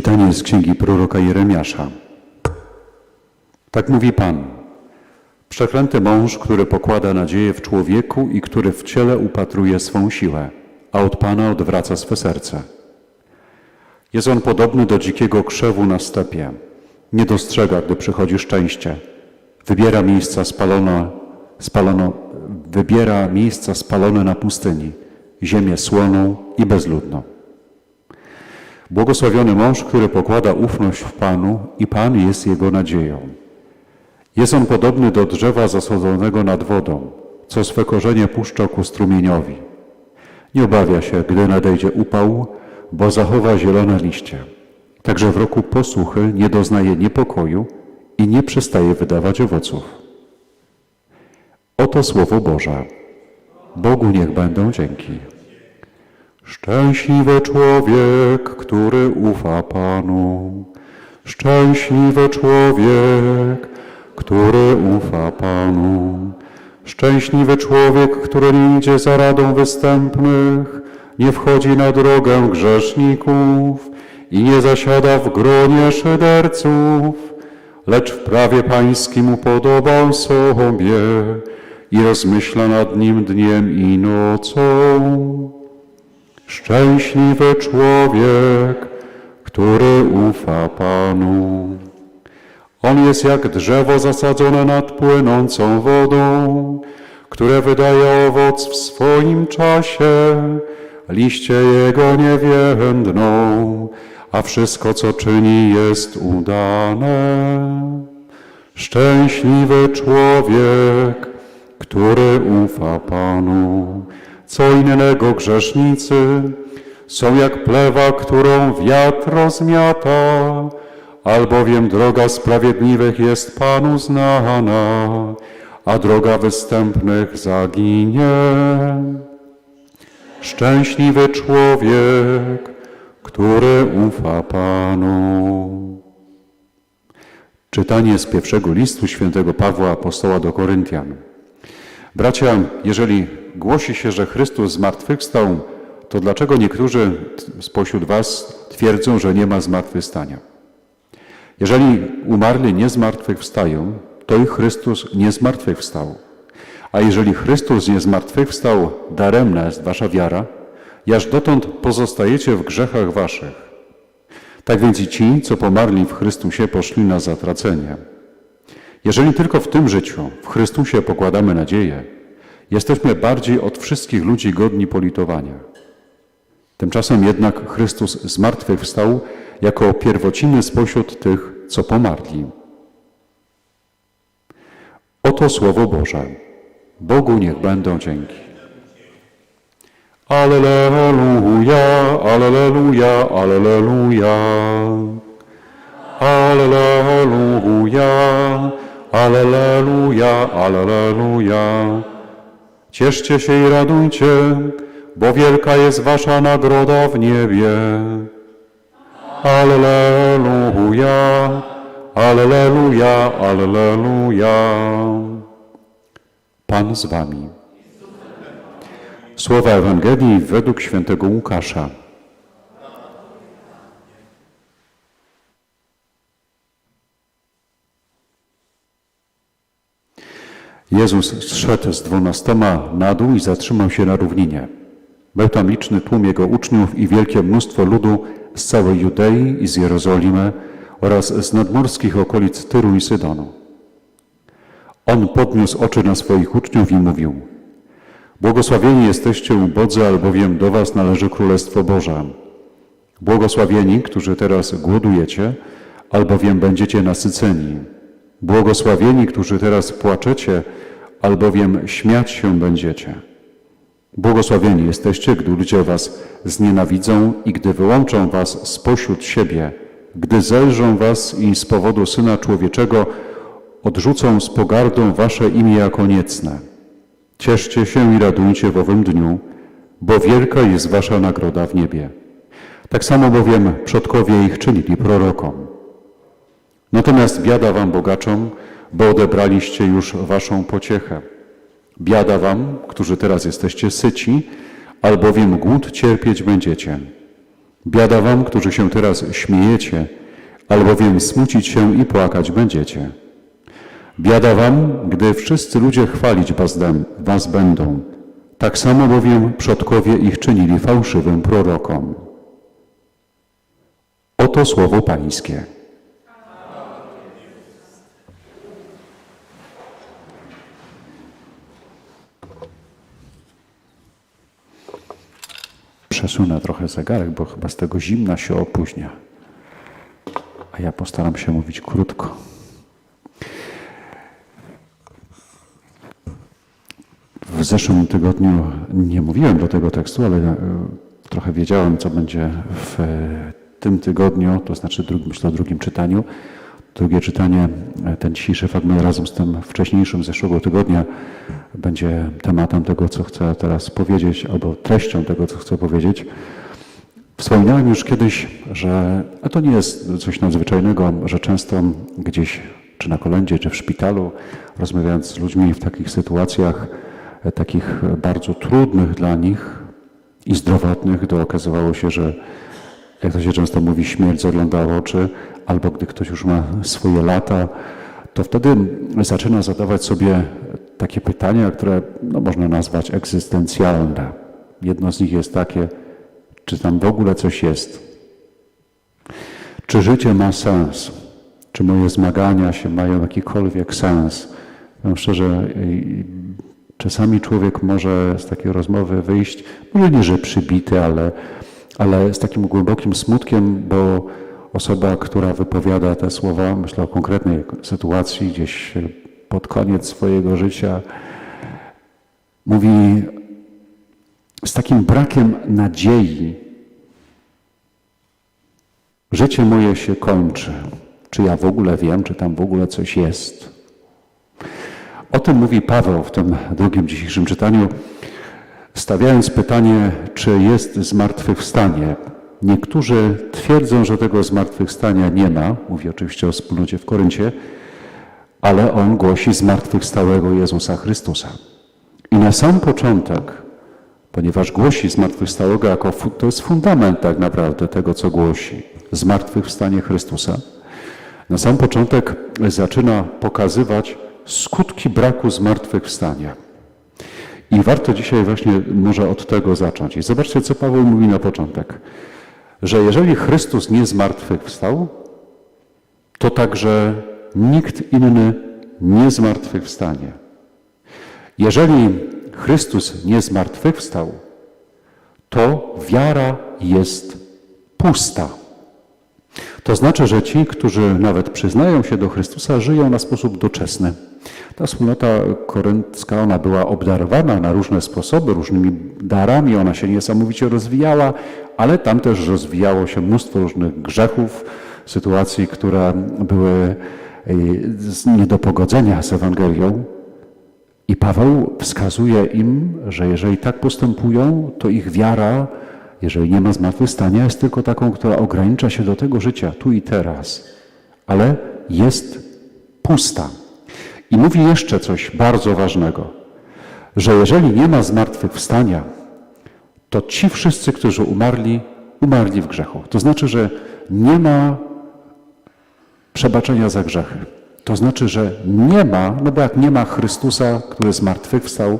Czytanie z księgi proroka Jeremiasza. Tak mówi Pan. Przeklęty mąż, który pokłada nadzieję w człowieku i który w ciele upatruje swą siłę, a od Pana odwraca swe serce. Jest on podobny do dzikiego krzewu na stepie. Nie dostrzega, gdy przychodzi szczęście. Wybiera miejsca spalone, spalono, wybiera miejsca spalone na pustyni, ziemię słoną i bezludną. Błogosławiony mąż, który pokłada ufność w Panu i Pan jest jego nadzieją. Jest on podobny do drzewa zasadzonego nad wodą, co swe korzenie puszcza ku strumieniowi. Nie obawia się, gdy nadejdzie upał, bo zachowa zielone liście. Także w roku posłuchy nie doznaje niepokoju i nie przestaje wydawać owoców. Oto Słowo Boże. Bogu niech będą dzięki. Szczęśliwy człowiek, który ufa Panu. Szczęśliwy człowiek, który ufa Panu. Szczęśliwy człowiek, który nie idzie za radą występnych, nie wchodzi na drogę grzeszników i nie zasiada w gronie szyderców, lecz w prawie pańskim upodobał sobie i rozmyśla nad nim dniem i nocą. Szczęśliwy człowiek, który ufa Panu. On jest jak drzewo zasadzone nad płynącą wodą, które wydaje owoc w swoim czasie, liście jego nie więdną, a wszystko, co czyni, jest udane. Szczęśliwy człowiek, który ufa Panu. Co innego grzesznicy są jak plewa, którą wiatr rozmiata, albowiem droga sprawiedliwych jest Panu znana, a droga występnych zaginie. Szczęśliwy człowiek, który ufa Panu. Czytanie z pierwszego listu świętego Pawła Apostoła do Koryntian. Bracia, jeżeli głosi się, że Chrystus zmartwychwstał, to dlaczego niektórzy spośród Was twierdzą, że nie ma zmartwychwstania? Jeżeli umarli nie zmartwychwstają, to i Chrystus nie zmartwychwstał. A jeżeli Chrystus nie zmartwychwstał, daremna jest Wasza wiara, jaż dotąd pozostajecie w grzechach Waszych. Tak więc i ci, co pomarli w Chrystusie, poszli na zatracenie. Jeżeli tylko w tym życiu, w Chrystusie pokładamy nadzieję, jesteśmy bardziej od wszystkich ludzi godni politowania. Tymczasem jednak Chrystus zmartwychwstał jako pierwociny spośród tych, co pomarli. Oto Słowo Boże. Bogu niech będą dzięki. Alleluja, alleluja, alleluja. Alleluja, alleluja, alleluja. Cieszcie się i radujcie, bo wielka jest wasza nagroda w niebie. Alleluja, alleluja, alleluja. Pan z wami. Słowa Ewangelii według świętego Łukasza. Jezus zszedł z dwunastoma na dół i zatrzymał się na równinie. Był tam liczny tłum Jego uczniów i wielkie mnóstwo ludu z całej Judei i z Jerozolimy oraz z nadmorskich okolic Tyru i Sydonu. On podniósł oczy na swoich uczniów i mówił Błogosławieni jesteście ubodzy, albowiem do was należy Królestwo Boże. Błogosławieni, którzy teraz głodujecie, albowiem będziecie nasyceni. Błogosławieni, którzy teraz płaczecie, albowiem śmiać się będziecie. Błogosławieni jesteście, gdy ludzie was znienawidzą i gdy wyłączą was spośród siebie, gdy zelżą was i z powodu Syna Człowieczego odrzucą z pogardą wasze imię jako niecne. Cieszcie się i radujcie w owym dniu, bo wielka jest wasza nagroda w niebie. Tak samo bowiem przodkowie ich czynili prorokom. Natomiast biada wam bogaczom, bo odebraliście już waszą pociechę. Biada wam, którzy teraz jesteście syci, albowiem głód cierpieć będziecie. Biada wam, którzy się teraz śmiejecie, albowiem smucić się i płakać będziecie. Biada wam, gdy wszyscy ludzie chwalić was, was będą. Tak samo bowiem przodkowie ich czynili fałszywym prorokom. Oto słowo Pańskie. Przesunę trochę zegarek, bo chyba z tego zimna się opóźnia. A ja postaram się mówić krótko. W zeszłym tygodniu nie mówiłem do tego tekstu, ale e, trochę wiedziałem, co będzie w e, tym tygodniu, to znaczy drugim, myślę o drugim czytaniu. Drugie czytanie, ten dzisiejszy fragment razem z tym wcześniejszym zeszłego tygodnia będzie tematem tego, co chcę teraz powiedzieć, albo treścią tego, co chcę powiedzieć. Wspominałem już kiedyś, że a to nie jest coś nadzwyczajnego, że często gdzieś, czy na kolędzie, czy w szpitalu, rozmawiając z ludźmi w takich sytuacjach, takich bardzo trudnych dla nich i zdrowotnych, to okazywało się, że jak to się często mówi, śmierć zagląda w oczy, albo gdy ktoś już ma swoje lata, to wtedy zaczyna zadawać sobie takie pytania, które no, można nazwać egzystencjalne. Jedno z nich jest takie, czy tam w ogóle coś jest? Czy życie ma sens? Czy moje zmagania się mają jakikolwiek sens? Powiem szczerze, czasami człowiek może z takiej rozmowy wyjść, może nie, że przybity, ale, ale z takim głębokim smutkiem, bo osoba, która wypowiada te słowa, myślę o konkretnej sytuacji gdzieś pod koniec swojego życia, mówi z takim brakiem nadziei. Życie moje się kończy. Czy ja w ogóle wiem, czy tam w ogóle coś jest? O tym mówi Paweł w tym drugim dzisiejszym czytaniu, stawiając pytanie, czy jest zmartwychwstanie. Niektórzy twierdzą, że tego zmartwychwstania nie ma. Mówi oczywiście o wspólnocie w Koryncie, ale on głosi zmartwychwstałego Jezusa Chrystusa. I na sam początek, ponieważ głosi zmartwychwstałego jako to jest fundament tak naprawdę tego, co głosi, zmartwychwstanie Chrystusa, na sam początek zaczyna pokazywać skutki braku zmartwychwstania. I warto dzisiaj właśnie może od tego zacząć. I zobaczcie, co Paweł mówi na początek. Że jeżeli Chrystus nie zmartwychwstał, to także nikt inny nie zmartwychwstanie. Jeżeli Chrystus nie zmartwychwstał, to wiara jest pusta. To znaczy, że ci, którzy nawet przyznają się do Chrystusa, żyją na sposób doczesny. Ta wspólnota koryncka, ona była obdarowana na różne sposoby, różnymi darami, ona się niesamowicie rozwijała, ale tam też rozwijało się mnóstwo różnych grzechów, sytuacji, które były e, nie do pogodzenia z Ewangelią. I Paweł wskazuje im, że jeżeli tak postępują, to ich wiara, jeżeli nie ma zmartwychwstania, jest tylko taką, która ogranicza się do tego życia tu i teraz, ale jest pusta. I mówi jeszcze coś bardzo ważnego, że jeżeli nie ma zmartwychwstania, to ci wszyscy, którzy umarli, umarli w grzechu. To znaczy, że nie ma przebaczenia za grzechy. To znaczy, że nie ma, no bo jak nie ma Chrystusa, który zmartwychwstał,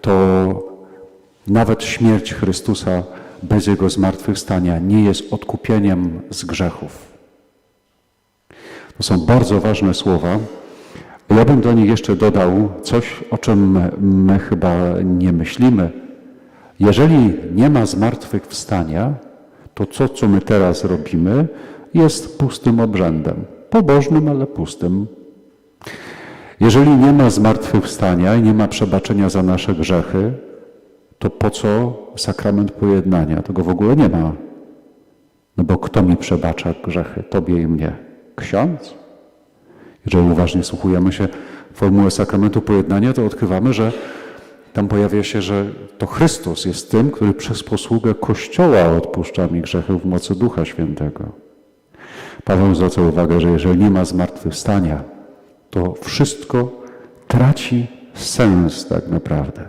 to nawet śmierć Chrystusa bez Jego zmartwychwstania nie jest odkupieniem z grzechów. To są bardzo ważne słowa. Ja bym do nich jeszcze dodał coś, o czym my chyba nie myślimy. Jeżeli nie ma zmartwychwstania, to co, co my teraz robimy, jest pustym obrzędem. Pobożnym, ale pustym. Jeżeli nie ma zmartwychwstania i nie ma przebaczenia za nasze grzechy, to po co sakrament pojednania? Tego w ogóle nie ma. No bo kto mi przebacza grzechy? Tobie i mnie. Ksiądz? Jeżeli uważnie słuchujemy się formuły sakramentu pojednania, to odkrywamy, że tam pojawia się, że to Chrystus jest tym, który przez posługę Kościoła odpuszcza mi grzechy w mocy Ducha Świętego. Paweł zwraca uwagę, że jeżeli nie ma zmartwychwstania, to wszystko traci sens tak naprawdę.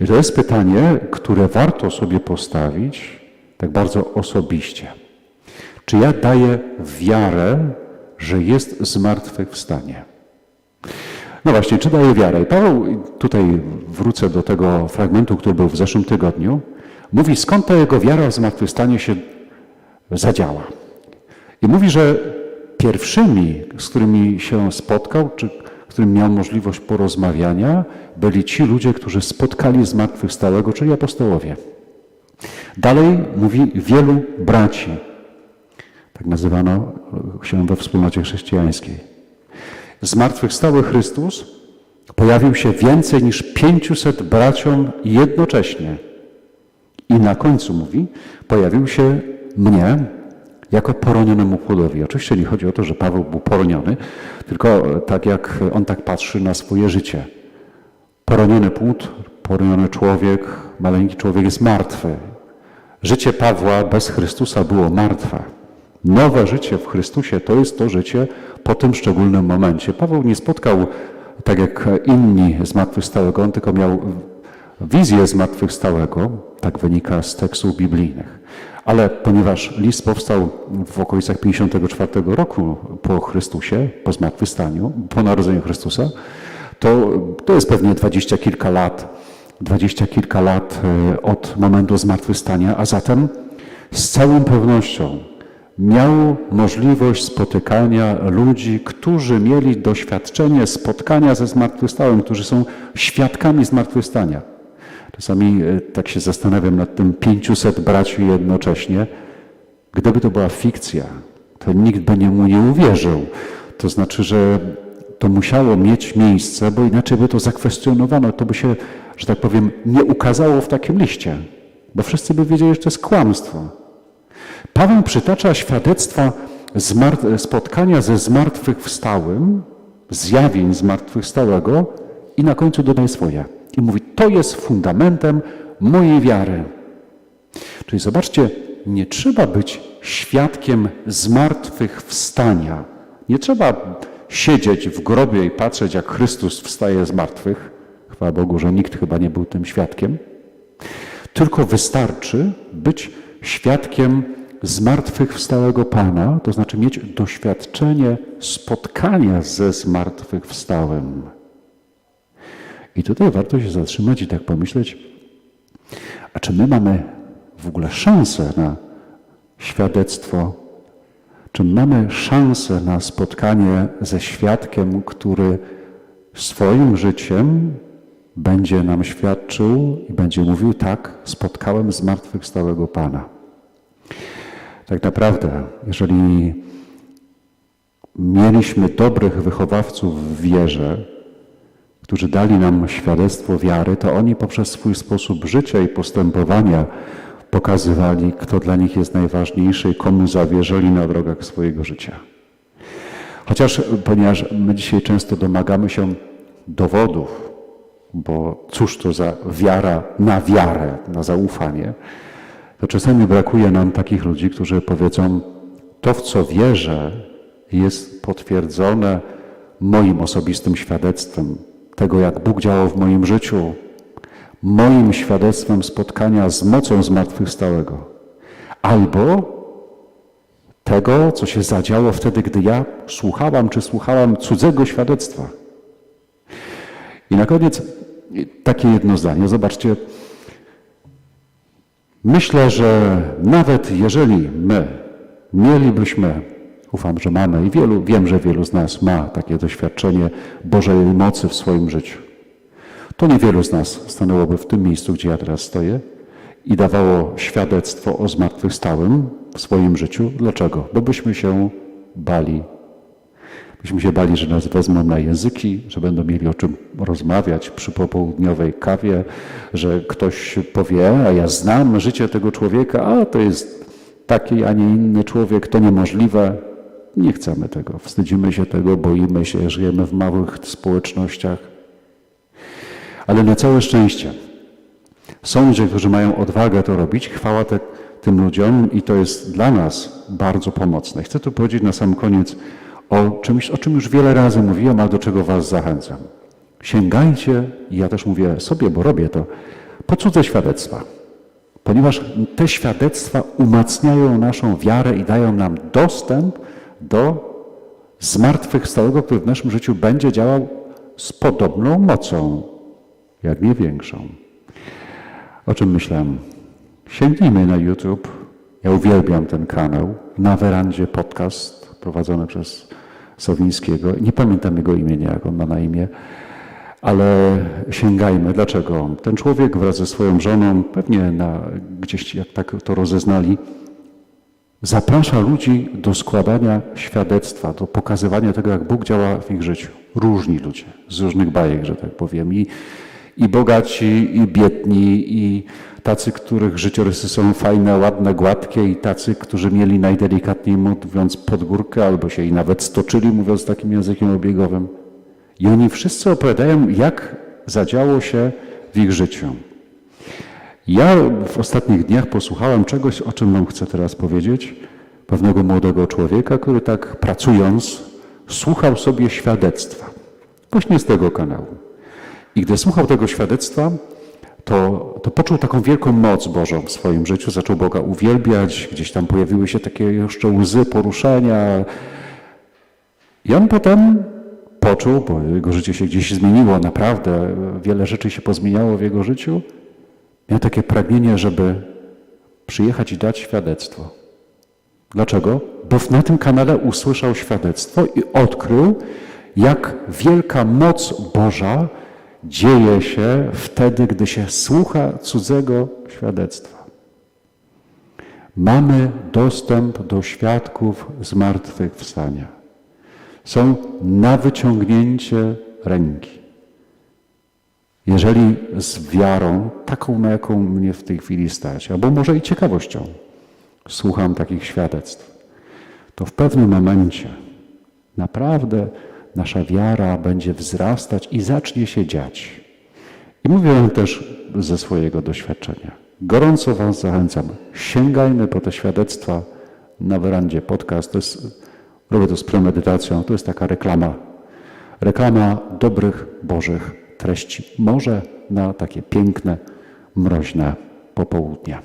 I to jest pytanie, które warto sobie postawić, tak bardzo osobiście. Czy ja daję wiarę, że jest zmartwychwstanie? No właśnie, czy daje wiarę? Paweł, tutaj wrócę do tego fragmentu, który był w zeszłym tygodniu, mówi skąd ta jego wiara w zmartwychwstanie się zadziała. I mówi, że pierwszymi, z którymi się spotkał, czy którym miał możliwość porozmawiania, byli ci ludzie, którzy spotkali zmartwychwstałego, czyli apostołowie. Dalej mówi wielu braci. Tak nazywano się we wspólnocie chrześcijańskiej. Zmartwychwstały Chrystus pojawił się więcej niż 500 braciom jednocześnie. I na końcu mówi, pojawił się mnie jako poronionemu płodowi. Oczywiście nie chodzi o to, że Paweł był poroniony, tylko tak jak on tak patrzy na swoje życie. Poroniony płód, poroniony człowiek, maleńki człowiek jest martwy. Życie Pawła bez Chrystusa było martwe. Nowe życie w Chrystusie to jest to życie po tym szczególnym momencie. Paweł nie spotkał, tak jak inni zmartwychwstałego, on tylko miał wizję zmartwychwstałego, tak wynika z tekstów biblijnych. Ale ponieważ list powstał w okolicach 54 roku po Chrystusie, po zmartwychwstaniu, po narodzeniu Chrystusa, to, to jest pewnie dwadzieścia kilka lat, dwadzieścia kilka lat e, od momentu zmartwychwstania, a zatem z całą pewnością miał możliwość spotykania ludzi, którzy mieli doświadczenie spotkania ze zmartwychwstałym, którzy są świadkami zmartwychwstania. Czasami e, tak się zastanawiam nad tym 500 braci jednocześnie. Gdyby to była fikcja, to nikt by nie mu nie uwierzył. To znaczy, że to musiało mieć miejsce, bo inaczej by to zakwestionowano. To by się, że tak powiem, nie ukazało w takim liście, bo wszyscy by wiedzieli, że to jest kłamstwo. Paweł przytacza świadectwa spotkania ze zmartwychwstałym, zjawień zmartwychwstałego i na końcu dodaje swoje. I mówi, to jest fundamentem mojej wiary. Czyli zobaczcie, nie trzeba być świadkiem zmartwychwstania. Nie trzeba siedzieć w grobie i patrzeć, jak Chrystus wstaje z martwych. Chwała Bogu, że nikt chyba nie był tym świadkiem. Tylko wystarczy być świadkiem zmartwychwstałego Pana, to znaczy mieć doświadczenie spotkania ze zmartwychwstałym. I tutaj warto się zatrzymać i tak pomyśleć, a czy my mamy w ogóle szansę na świadectwo? Czy mamy szansę na spotkanie ze świadkiem, który swoim życiem będzie nam świadczył i będzie mówił: Tak, spotkałem zmartwychwstałego Pana. Tak naprawdę, jeżeli mieliśmy dobrych wychowawców w wierze, którzy dali nam świadectwo wiary, to oni poprzez swój sposób życia i postępowania pokazywali, kto dla nich jest najważniejszy i komu zawierzyli na drogach swojego życia. Chociaż, ponieważ my dzisiaj często domagamy się dowodów, bo cóż to za wiara na wiarę, na zaufanie, to czasami brakuje nam takich ludzi, którzy powiedzą, to w co wierzę jest potwierdzone moim osobistym świadectwem tego, jak Bóg działał w moim życiu, moim świadectwem spotkania z mocą zmartwychwstałego, albo tego, co się zadziało wtedy, gdy ja słuchałam czy słuchałam cudzego świadectwa. I na koniec takie jedno zdanie. Zobaczcie, myślę, że nawet jeżeli my mielibyśmy, ufam, że mamy i wielu, wiem, że wielu z nas ma takie doświadczenie Bożej mocy w swoim życiu, to niewielu z nas stanęłoby w tym miejscu, gdzie ja teraz stoję i dawało świadectwo o zmartwychwstałym w swoim życiu. Dlaczego? Bo byśmy się bali. Byśmy się bali, że nas wezmą na języki, że będą mieli o czym rozmawiać przy popołudniowej kawie, że ktoś powie, a ja znam życie tego człowieka, a to jest taki, a nie inny człowiek, to niemożliwe. Nie chcemy tego, wstydzimy się tego, boimy się, żyjemy w małych społecznościach. Ale na całe szczęście są ludzie, którzy mają odwagę to robić. Chwała te, tym ludziom i to jest dla nas bardzo pomocne. Chcę tu powiedzieć na sam koniec o czymś, o czym już wiele razy mówiłem, ale do czego Was zachęcam. Sięgajcie, i ja też mówię sobie, bo robię to, po cudze świadectwa. ponieważ te świadectwa umacniają naszą wiarę i dają nam dostęp do zmartwychwstałego, który w naszym życiu będzie działał z podobną mocą, jak nie większą. O czym myślałem? Sięgnijmy na YouTube. Ja uwielbiam ten kanał. Na werandzie podcast prowadzony przez Sowińskiego. Nie pamiętam jego imienia, jak on ma na imię, ale sięgajmy. Dlaczego? Ten człowiek wraz ze swoją żoną, pewnie na, gdzieś jak tak to rozeznali, zaprasza ludzi do składania świadectwa, do pokazywania tego, jak Bóg działa w ich życiu. Różni ludzie, z różnych bajek, że tak powiem. I, i bogaci, i biedni, i tacy, których życiorysy są fajne, ładne, gładkie, i tacy, którzy mieli najdelikatniej mówiąc pod górkę, albo się i nawet stoczyli, mówiąc takim językiem obiegowym. I oni wszyscy opowiadają, jak zadziało się w ich życiu. Ja w ostatnich dniach posłuchałem czegoś, o czym Wam chcę teraz powiedzieć. Pewnego młodego człowieka, który tak pracując, słuchał sobie świadectwa. Właśnie z tego kanału. I gdy słuchał tego świadectwa, to, to poczuł taką wielką moc Bożą w swoim życiu, zaczął Boga uwielbiać, gdzieś tam pojawiły się takie jeszcze łzy poruszenia. I on potem poczuł, bo jego życie się gdzieś zmieniło, naprawdę wiele rzeczy się pozmieniało w jego życiu, miał takie pragnienie, żeby przyjechać i dać świadectwo. Dlaczego? Bo na tym kanale usłyszał świadectwo i odkrył, jak wielka moc Boża dzieje się wtedy, gdy się słucha cudzego świadectwa. Mamy dostęp do świadków zmartwychwstania. Są na wyciągnięcie ręki. Jeżeli z wiarą, taką na jaką mnie w tej chwili stać, albo może i ciekawością, słucham takich świadectw, to w pewnym momencie naprawdę nasza wiara będzie wzrastać i zacznie się dziać. I mówię też ze swojego doświadczenia. Gorąco Was zachęcam. Sięgajmy po te świadectwa na werandzie podcast. To jest, robię to z premedytacją. To jest taka reklama. Reklama dobrych, bożych treści. Może na takie piękne, mroźne popołudnia.